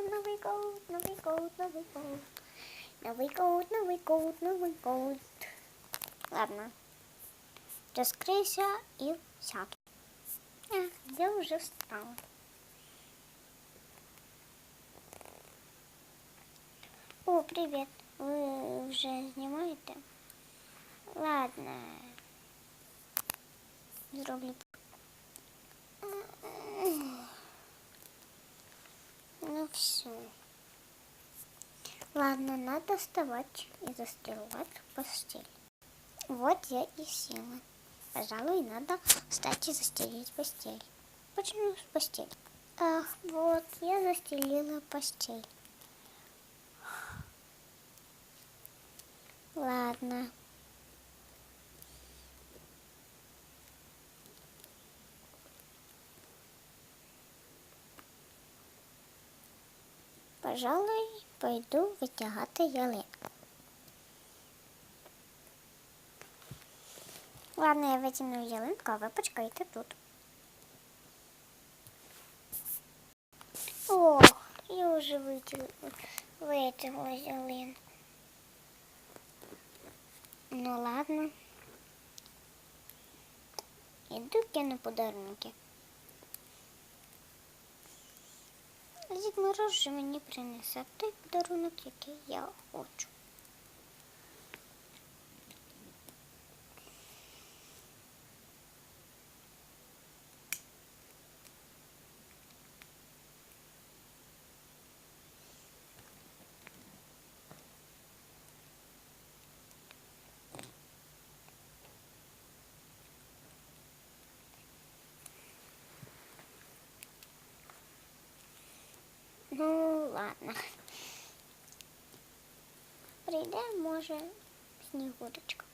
стою. Ура! Зараз новий код, новий код, новий код. Новий код, новий код, новий код. Ладно. Розкрийся і сяду. Ех, я вже встала. О, привіт. Ви вже знімаєте? Ладно. Зроблю. все. Ладно, надо вставать и застилать постель. Вот я и села. Пожалуй, надо встать и застелить постель. Почему постель? Ах, вот, я застелила постель. Ладно. Пожалуй, пойду витягати ялинку. Ладно, я витягну ялинку, а ви почекайте тут. Ох, я вже витягла, ялинку. Ну ладно. Іду кину подарунки. Дід Мороз же мені принесе той подарунок, який я хочу. Ну, ладно. Прийде, може, снігурочка.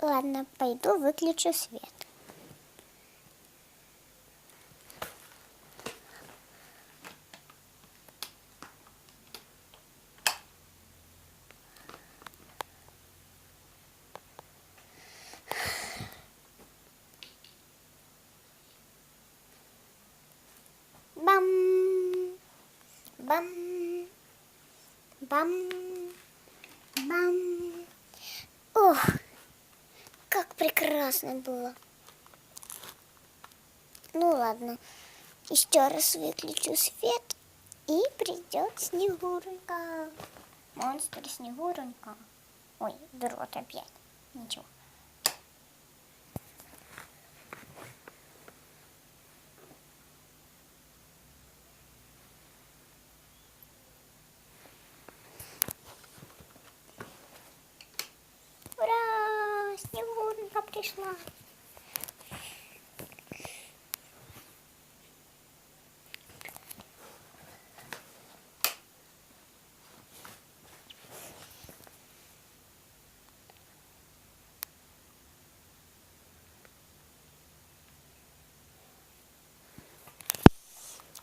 Ладно, пойду выключу свет. Бам! Бам! Бам! Бам! Ох, как прекрасно было. Ну ладно, еще раз выключу свет и придет Снегурка. Монстр Снегурка. Ой, дрот опять. Ничего. Пришла.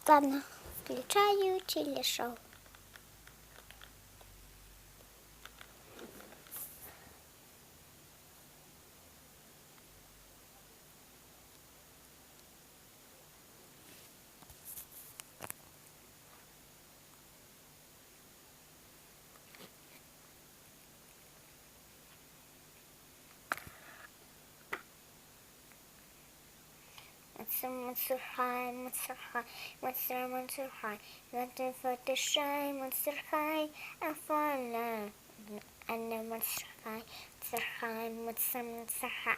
Ладно, включаю телешоу. Monster, monster high, monster high, monster, monster high. Nothing for the shy, monster high, and fall And the monster high, monster high, monster, monster high.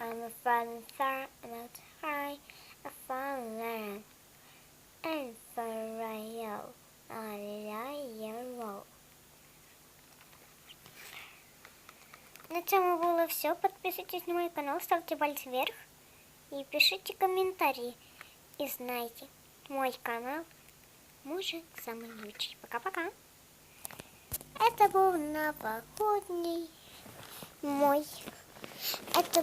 I'm a falling star, monster high, a fallen. And for real, I roll. На цьому було все. Подписывайтесь на мой канал, ставьте пальцы вверх. И пишите комментарии. И знайте, мой канал мужик самый лучший. Пока-пока. Это был новогодний мой. Это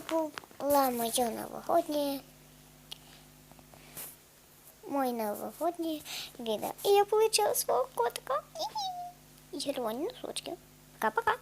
была моя новогодняя мой новогодний видео. И я получила своего котика. И зеленые носочки. Пока-пока.